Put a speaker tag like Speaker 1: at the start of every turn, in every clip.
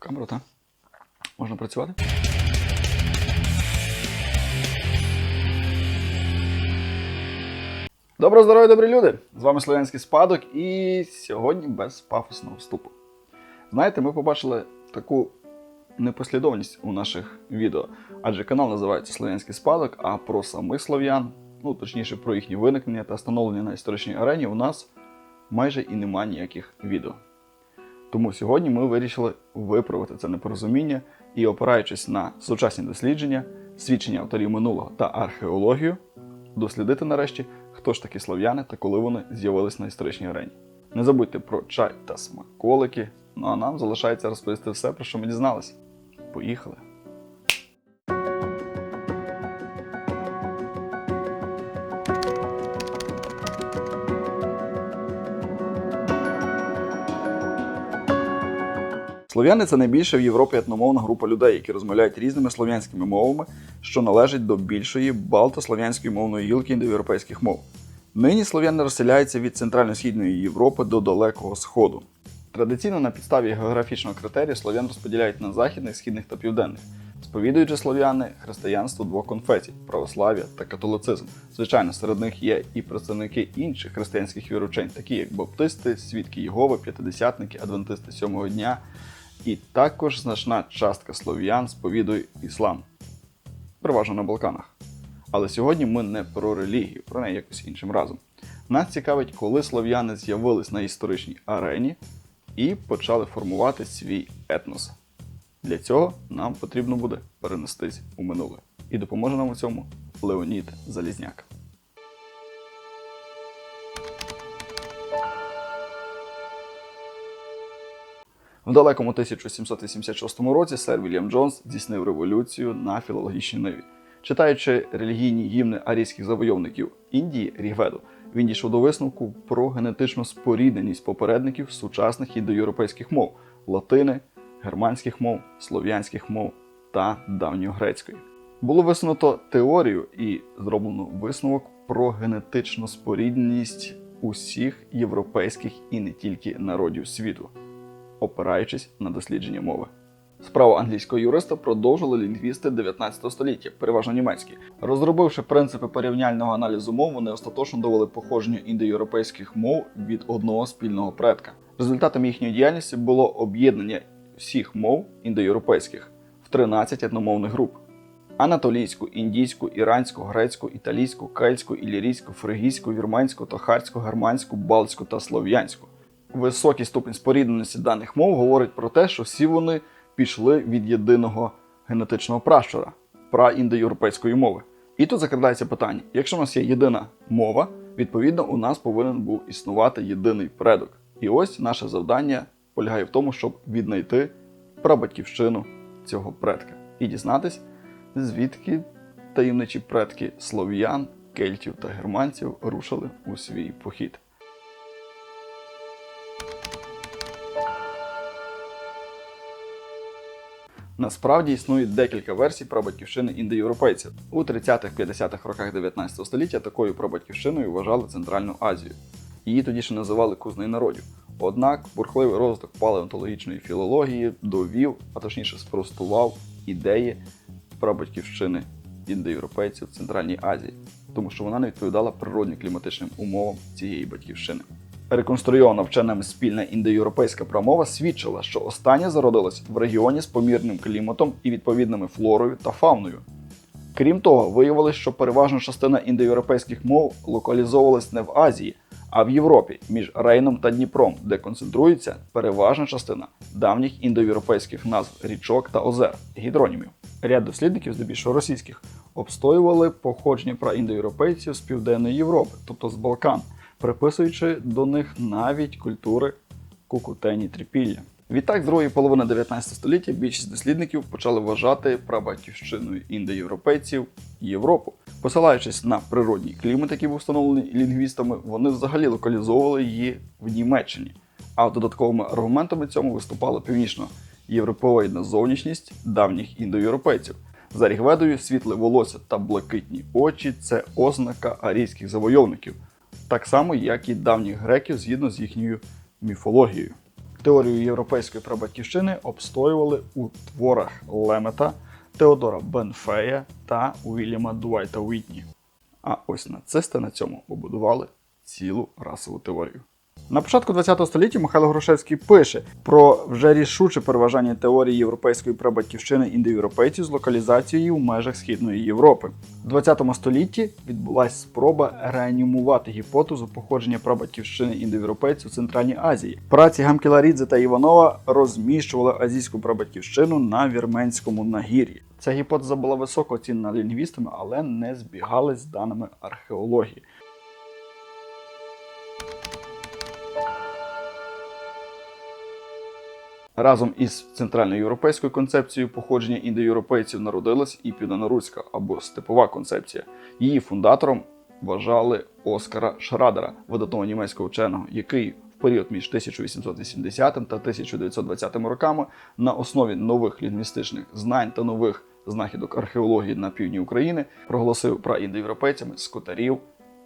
Speaker 1: Камеру, так? Можна працювати? Доброго здоров'я, добрі люди! З вами Слов'янський спадок і сьогодні без пафосного вступу. Знаєте, ми побачили таку непослідовність у наших відео, адже канал називається Слов'янський спадок, а про самих слов'ян, ну точніше про їхнє виникнення та становлення на історичній арені, у нас майже і немає ніяких відео. Тому сьогодні ми вирішили виправити це непорозуміння і, опираючись на сучасні дослідження, свідчення авторів минулого та археологію, дослідити нарешті, хто ж такі слов'яни та коли вони з'явились на історичній арені. Не забудьте про чай та смаколики. Ну а нам залишається розповісти все, про що ми дізналися. Поїхали! Слов'яни це найбільша в Європі етномовна група людей, які розмовляють різними слов'янськими мовами, що належить до більшої балто-слов'янської мовної гілки індоєвропейських мов. Нині слов'яни розселяються від центрально-східної Європи до Далекого Сходу. Традиційно на підставі географічного критерію слов'ян розподіляють на західних, східних та південних, сповідуючи слов'яни християнство двох конфесій православ'я та католицизм. Звичайно, серед них є і представники інших християнських віручень, такі як баптисти, свідки Єгови, п'ятидесятники, адвентисти сьомого дня. І також значна частка слов'ян сповідує іслам, переважно на Балканах. Але сьогодні ми не про релігію, про неї якось іншим разом. Нас цікавить, коли слов'яни з'явились на історичній арені і почали формувати свій етнос. Для цього нам потрібно буде перенестись у минуле. І допоможе нам у цьому Леонід Залізняк. В далекому 1786 році сер Вільям Джонс здійснив революцію на філологічній ниві. Читаючи релігійні гімни арійських завойовників Індії Рігведу, він дійшов до висновку про генетичну спорідненість попередників сучасних індоєвропейських мов латини, германських мов, слов'янських мов та давньогрецької. Було висунуто теорію і зроблено висновок про генетичну спорідненість усіх європейських і не тільки народів світу опираючись на дослідження мови. Справу англійського юриста продовжили лінгвісти 19 століття, переважно німецькі. Розробивши принципи порівняльного аналізу мов, вони остаточно довели походження індоєвропейських мов від одного спільного предка. Результатом їхньої діяльності було об'єднання всіх мов індоєвропейських в 13 етномовних груп: анатолійську, індійську, іранську, грецьку, італійську, кельтську, ілірійську, фригійську, вірменську, тохарську, германську, балтську та слов'янську. Високий ступінь спорідненості даних мов говорить про те, що всі вони пішли від єдиного генетичного пращура праіндоєвропейської мови. І тут закрадається питання: якщо у нас є єдина мова, відповідно у нас повинен був існувати єдиний предок. І ось наше завдання полягає в тому, щоб віднайти прабатьківщину цього предка і дізнатись, звідки таємничі предки слов'ян, кельтів та германців рушили у свій похід. Насправді існує декілька версій про батьківщини індоєвропейців. У 30-50-х роках 19 століття такою прабатьківщиною вважали Центральну Азію. Її тоді ще називали кузнею народів. Однак бурхливий розвиток палеонтологічної філології довів, а точніше спростував ідеї прабатьківщини індоєвропейців в Центральній Азії, тому що вона не відповідала природнім кліматичним умовам цієї батьківщини. Реконструйована вченими спільна індоєвропейська промова свідчила, що остання зародилась в регіоні з помірним кліматом і відповідними флорою та фауною. Крім того, виявилось, що переважна частина індоєвропейських мов локалізовувалась не в Азії, а в Європі між Рейном та Дніпром, де концентрується переважна частина давніх індоєвропейських назв річок та озер гідронімів. Ряд дослідників, здебільшого російських, обстоювали походження праіндоєвропейців з Південної Європи, тобто з Балкан приписуючи до них навіть культури кукутені трипілля. Відтак, з другої половини 19 століття більшість дослідників почали вважати прабатьківщиною індоєвропейців Європу. Посилаючись на природній клімат, який був встановлений лінгвістами, вони взагалі локалізовували її в Німеччині. А додатковими аргументами цьому виступала північно-європеоїдна зовнішність давніх індоєвропейців. За Рігведою світле волосся та блакитні очі це ознака арійських завойовників так само, як і давніх греків згідно з їхньою міфологією. Теорію європейської прабатьківщини обстоювали у творах Лемета, Теодора Бенфея та Уільяма Дуайта Уітні. А ось нацисти на цьому побудували цілу расову теорію. На початку ХХ століття Михайло Грушевський пише про вже рішуче переважання теорії європейської прабатьківщини індоєвропейців з локалізацією в межах Східної Європи. В ХХ столітті відбулася спроба реанімувати гіпотезу походження прабатьківщини індоєвропейців в Центральній Азії. Праці Гамкіла та Іванова розміщували азійську прабатьківщину на Вірменському нагір'ї. Ця гіпотеза була високо оцінена лінгвістами, але не збігалась з даними археології. Разом із центральноєвропейською концепцією походження індоєвропейців народилась і південноруська або степова концепція. Її фундатором вважали Оскара Шрадера, видатного німецького вченого, який в період між 1880 та 1920 роками на основі нових лінгвістичних знань та нових знахідок археології на півдні України проголосив праіндоєвропейцями скотарів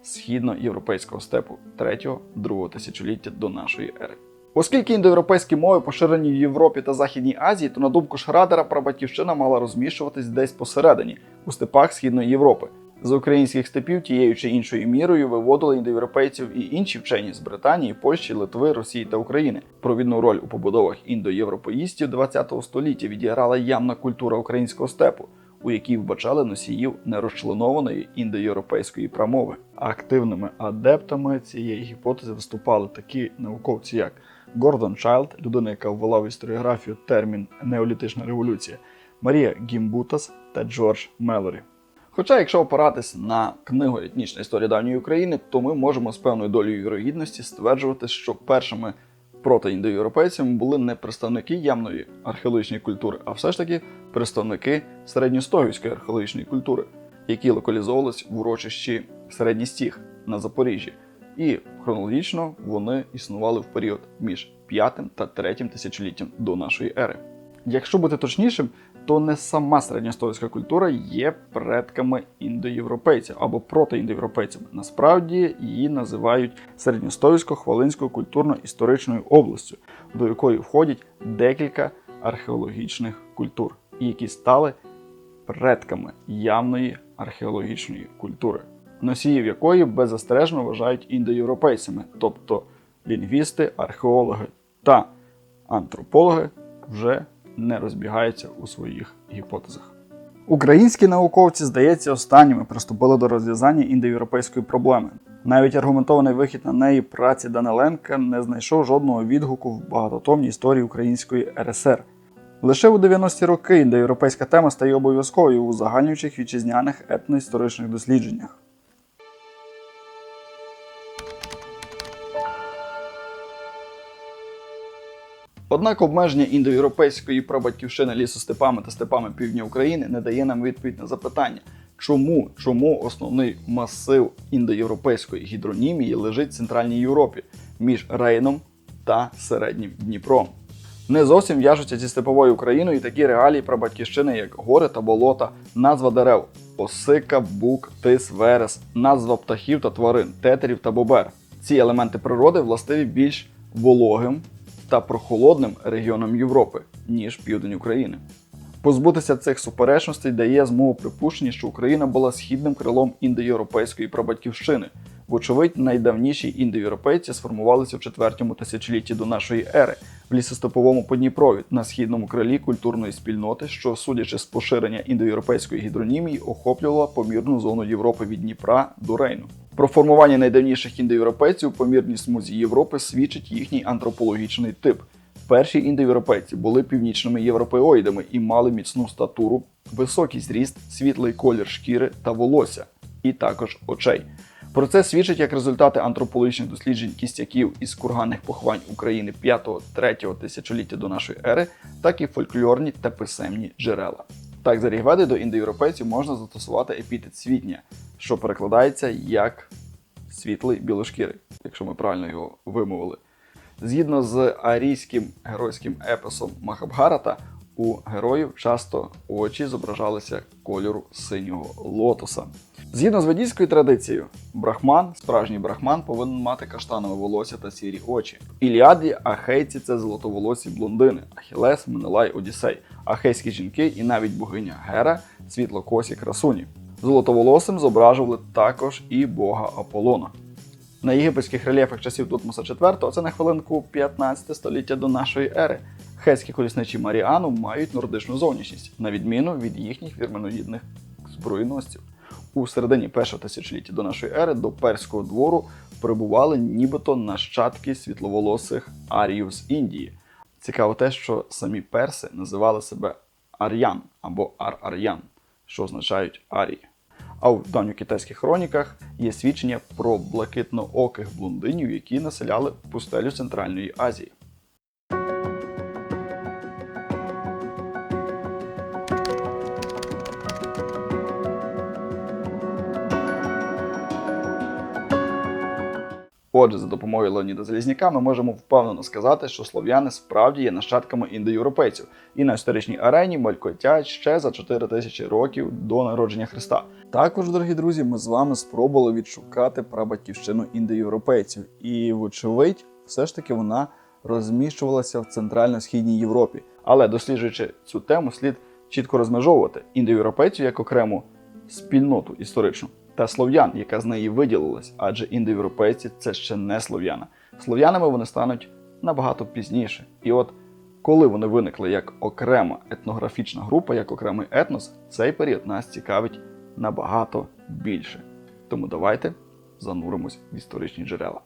Speaker 1: східноєвропейського степу 3-2 тисячоліття до нашої ери. Оскільки індоєвропейські мови поширені в Європі та Західній Азії, то на думку Шрадера прабатьківщина мала розміщуватись десь посередині, у степах Східної Європи. З українських степів тією чи іншою мірою виводили індоєвропейців і інші вчені з Британії, Польщі, Литви, Росії та України. Провідну роль у побудовах індоєвропеїстів ХХ століття відіграла явна культура українського степу, у якій вбачали носіїв нерозчленованої індоєвропейської промови. Активними адептами цієї гіпотези виступали такі науковці, як Гордон Чайлд, людина, яка ввела в історіографію термін неолітична революція, Марія Гімбутас та Джордж Мелорі. Хоча, якщо опиратись на книгу Етнічна історія давньої України, то ми можемо з певною долею вірогідності стверджувати, що першими протиіндоєвропейцями були не представники явної археологічної культури, а все ж таки представники середньостогівської археологічної культури, які локалізовувались в урочищі Середній Стіг на Запоріжжі. І хронологічно вони існували в період між 5 та 3 тисячоліттям до нашої ери. Якщо бути точнішим, то не сама середньостовська культура є предками індоєвропейців або протиіндоєвропейцями. Насправді її називають середньостовсько-хвалинською культурно-історичною областю, до якої входять декілька археологічних культур, які стали предками явної археологічної культури, носіїв якої беззастережно вважають індоєвропейцями, тобто лінгвісти, археологи та антропологи вже не розбігаються у своїх гіпотезах. Українські науковці, здається, останніми приступили до розв'язання індоєвропейської проблеми. Навіть аргументований вихід на неї праці Даниленка не знайшов жодного відгуку в багатотомній історії Української РСР. Лише у 90-ті роки індоєвропейська тема стає обов'язковою у загальнюючих вітчизняних етноісторичних дослідженнях. Однак обмеження індоєвропейської прабатьківщини лісостепами та степами півдня України не дає нам відповідь на запитання, чому, чому основний масив індоєвропейської гідронімії лежить в Центральній Європі між Рейном та Середнім Дніпром. Не зовсім в'яжуться зі степовою Україною і такі реалії прабатьківщини, як гори та болота, назва дерев, осика, бук, тис, верес, назва птахів та тварин, тетерів та бобер. Ці елементи природи властиві більш вологим та прохолодним регіонам Європи, ніж південь України. Позбутися цих суперечностей дає змогу припущення, що Україна була східним крилом індоєвропейської прабатьківщини. Вочевидь, найдавніші індоєвропейці сформувалися в 4 тисячолітті до нашої ери в лісостеповому Подніпрові на східному крилі культурної спільноти, що, судячи з поширення індоєвропейської гідронімії, охоплювала помірну зону Європи від Дніпра до Рейну. Про формування найдавніших індоєвропейців у помірній смузі Європи свідчить їхній антропологічний тип. Перші індоєвропейці були північними європеоїдами і мали міцну статуру, високий зріст, світлий колір шкіри та волосся, і також очей. Про це свідчить як результати антропологічних досліджень кістяків із курганних поховань України 5-3 тисячоліття до нашої ери, так і фольклорні та писемні джерела. Так, за рігведи до індоєвропейців можна застосувати епітет світня, що перекладається як світлий білошкірий, якщо ми правильно його вимовили. Згідно з арійським геройським епосом Махабгарата, у героїв часто очі зображалися кольору синього лотоса. Згідно з ведійською традицією, брахман, справжній брахман, повинен мати каштанове волосся та сірі очі. В Іліаді ахейці це золотоволосі блондини, Ахілес, Менелай, Одіссей, ахейські жінки і навіть богиня Гера світлокосі красуні. Золотоволосим зображували також і бога Аполлона. На єгипетських рельєфах часів Тутмоса IV, це на хвилинку 15 століття до нашої ери. Хетські колісничі Маріану мають нордичну зовнішність, на відміну від їхніх вірменоїдних збройносців. У середині першого тисячоліття до нашої ери до перського двору прибували нібито нащадки світловолосих аріїв з Індії. Цікаво те, що самі перси називали себе ар'ян або ар-ар'ян, що означають арії. А в давньокитайських хроніках є свідчення про блакитнооких блондинів, які населяли пустелю Центральної Азії. Отже, за допомогою Леоніда Залізняка ми можемо впевнено сказати, що слов'яни справді є нащадками індоєвропейців і на історичній арені молькотять ще за 4 тисячі років до народження Христа. Також, дорогі друзі, ми з вами спробували відшукати прабатівщину індоєвропейців, і, вочевидь, все ж таки вона розміщувалася в центрально-східній Європі. Але досліджуючи цю тему, слід чітко розмежовувати індоєвропейців як окрему спільноту історичну та слов'ян, яка з неї виділилась, адже індоєвропейці це ще не слов'яни. Слов'янами вони стануть набагато пізніше. І от коли вони виникли як окрема етнографічна група, як окремий етнос, цей період нас цікавить набагато більше. Тому давайте зануримось в історичні джерела.